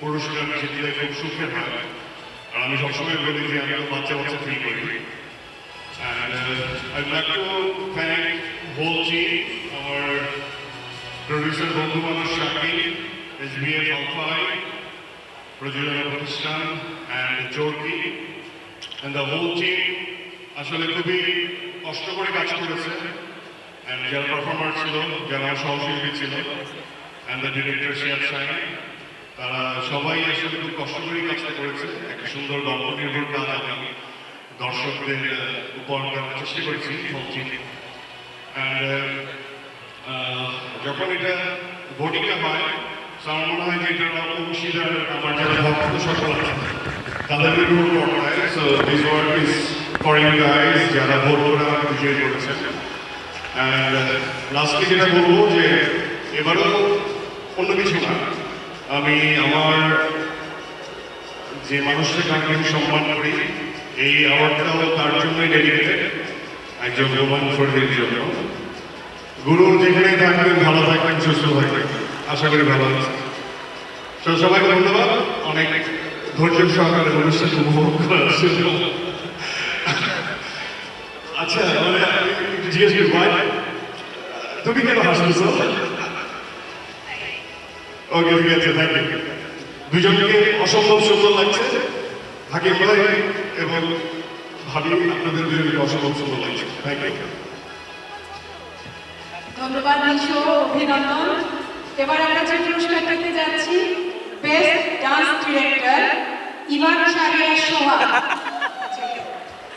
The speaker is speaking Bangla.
পুরস্কার জিতলে খুব সুখের হয়। আর আমি সবসময় বলি যে আমি বাচ্চা বাচ্চা ফিল করি। চরকি and the whole team আসলে খুবই কষ্ট করে কাজ করেছে। And যারা পারফর্মার ছিল, যারা সহশিল্পী ছিল, and the director শিয়াব সাহেব তারা সবাই আসলে খুব কষ্ট করে কাজটা করেছে। একটা সুন্দর গল্প নির্ভর কাজ আমি দর্শকদের দেওয়ার চেষ্টা করেছি যখন এটা ভোটিংটা হয় আমার মনে হয় যে এটা অংশীদার আমার যারা ভক্ত সকল আছে উপর ইজ যারা ভোট করে আমাকে বিজয় করেছেন। অ্যান্ড লাস্টে যেটা বলব যে, এবারও অন্য কিছু না। আমি আমার যে মানুষটাকে আমি সম্মান করি, এই অ্যাওয়ার্ডটাও তার জন্যই ডেডিকেটেড একজন রোমান ফোর্ডের জন্য। গুরুর যেখানে থাকবেন, ভালো থাকবেন, সুস্থ থাকবেন। আশা করি ভালো আছে তো সবাইকে ধন্যবাদ। অনেক ধৈর্য সহকারে অনুষ্ঠান উপভোগ করার জন্য। আচ্ছা মানে জিজ্ঞেস করি তুমি কেন হাসতেছ? ওকে ঠিক আছে থ্যাংক ইউ দুজনকে অসম্ভব সুন্দর লাগছে। হাকিম ভাই এবং ভাবি আপনাদের দুজনকে অসম্ভব সুন্দর লাগছে। থ্যাংক ইউ ধন্যবাদ মিশো, অভিনন্দন। এবার আমরা যে পুরস্কারটা পেতে যাচ্ছি best dance director Iman Shahriar Soha